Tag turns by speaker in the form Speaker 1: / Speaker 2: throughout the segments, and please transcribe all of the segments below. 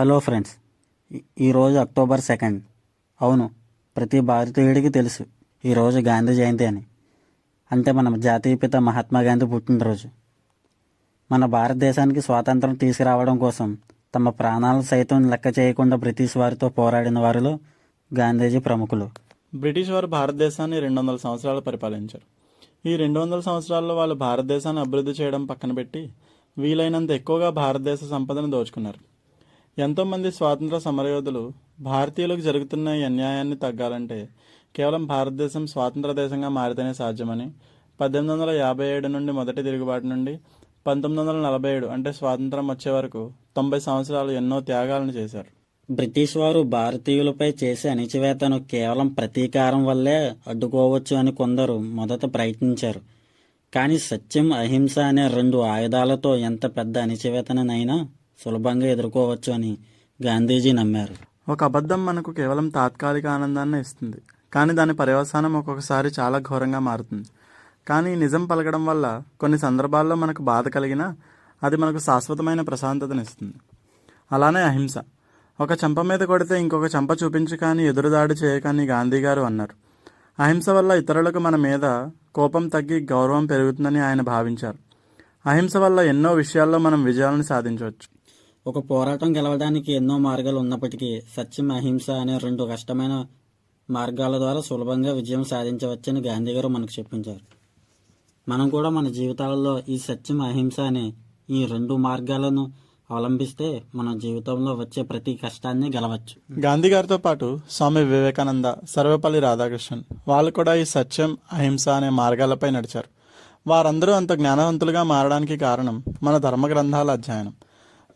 Speaker 1: Hello friends ఈరోజు October second. అవును ప్రతి భారతీయుడికి తెలుసు ఈరోజు గాంధీ జయంతి అని. అంటే మన జాతీయ పిత మహాత్మా గాంధీ పుట్టినరోజు. మన భారతదేశానికి స్వాతంత్రం తీసుకురావడం కోసం తమ ప్రాణాలను సైతం లెక్క చేయకుండా బ్రిటిష్ వారితో పోరాడిన వారిలో గాంధీజీ ప్రముఖులు.
Speaker 2: బ్రిటిష్ వారు భారతదేశాన్ని రెండు వందల సంవత్సరాలు పరిపాలించారు. ఈ రెండు వందల సంవత్సరాల్లో వాళ్ళు భారతదేశాన్ని అభివృద్ధి చేయడం పక్కన పెట్టి వీలైనంత ఎక్కువగా భారతదేశ సంపదను దోచుకున్నారు. ఎంతోమంది స్వాతంత్ర సమరయోధులు భారతీయులకు జరుగుతున్న అన్యాయాన్ని తగ్గాలంటే కేవలం భారతదేశం స్వాతంత్ర దేశంగా మారితేనే సాధ్యమని పద్దెనిమిది వందల యాభై ఏడు నుండి మొదటి తిరుగుబాటు నుండి పంతొమ్మిది వందల నలభై ఏడు అంటే స్వాతంత్రం వచ్చే వరకు తొంభై సంవత్సరాలు ఎన్నో త్యాగాలను చేశారు.
Speaker 1: బ్రిటిష్ వారు భారతీయులపై చేసే అణిచివేతను కేవలం ప్రతీకారం వల్లే అడ్డుకోవచ్చు అని కొందరు మొదట ప్రయత్నించారు. కానీ సత్యం అహింస అనే రెండు ఆయుధాలతో ఎంత పెద్ద అణిచివేతననైనా సులభంగా ఎదుర్కోవచ్చు అని గాంధీజీ నమ్మారు.
Speaker 2: ఒక అబద్ధం మనకు కేవలం తాత్కాలిక ఆనందాన్ని ఇస్తుంది. కానీ దాని పర్యవసానం ఒక్కొక్కసారి చాలా ఘోరంగా మారుతుంది. కానీ నిజం పలకడం వల్ల కొన్ని సందర్భాల్లో మనకు బాధ కలిగినా అది మనకు శాశ్వతమైన ప్రశాంతతనిస్తుంది అలానే అహింస. ఒక చెంప మీద కొడితే ఇంకొక చెంప చూపించి కానీ ఎదురుదాడి చేయకని గాంధీ గారు అన్నారు. అహింస వల్ల ఇతరులకు మన మీద కోపం తగ్గి గౌరవం పెరుగుతుందని ఆయన భావించారు. అహింస వల్ల ఎన్నో విషయాల్లో మనం విజయాలను సాధించవచ్చు.
Speaker 1: ఒక పోరాటం గెలవడానికి ఎన్నో మార్గాలు ఉన్నప్పటికీ సత్యం అహింస అనే రెండు కష్టమైన మార్గాల ద్వారా సులభంగా విజయం సాధించవచ్చని గాంధీ గారు మనకు చెప్పించారు. మనం కూడా మన జీవితాలలో ఈ సత్యం అహింస అనే ఈ రెండు మార్గాలను అవలంబిస్తే మన జీవితంలో వచ్చే ప్రతి కష్టాన్ని గెలవచ్చు.
Speaker 2: గాంధీ గారితో పాటు స్వామి వివేకానంద సర్వేపల్లి రాధాకృష్ణన్ వాళ్ళు కూడా ఈ సత్యం అహింస అనే మార్గాలపై నడిచారు. వారందరూ అంత జ్ఞానవంతులుగా మారడానికి కారణం మన ధర్మ గ్రంథాల అధ్యయనం.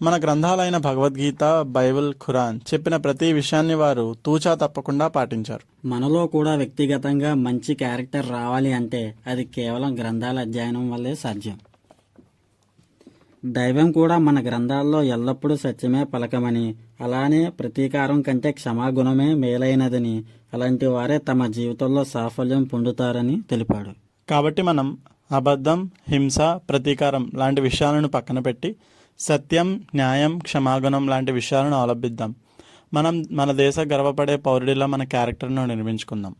Speaker 2: మన గ్రంథాలైన భగవద్గీత బైబిల్ ఖురాన్ చెప్పిన ప్రతి విషయాన్ని వారు తూచా తప్పకుండా పాటించారు.
Speaker 1: మనలో కూడా వ్యక్తిగతంగా మంచి క్యారెక్టర్ రావాలి అంటే అది కేవలం గ్రంథాల అధ్యయనం వల్లే సాధ్యం. దైవం కూడా మన గ్రంథాల్లో ఎల్లప్పుడూ సత్యమే పలకమని అలానే ప్రతీకారం కంటే క్షమాగుణమే మేలైనదని అలాంటి వారే తమ జీవితంలో సాఫల్యం పొందుతారని తెలిపాడు.
Speaker 2: కాబట్టి మనం అబద్ధం హింస ప్రతీకారం లాంటి విషయాలను పక్కన పెట్టి సత్యం న్యాయం క్షమాగుణం లాంటి విషయాలను అవలంబిద్దాం మనం మన దేశ గర్వపడే పౌరుడిలా మన క్యారెక్టర్ను నిర్మించుకుందాం.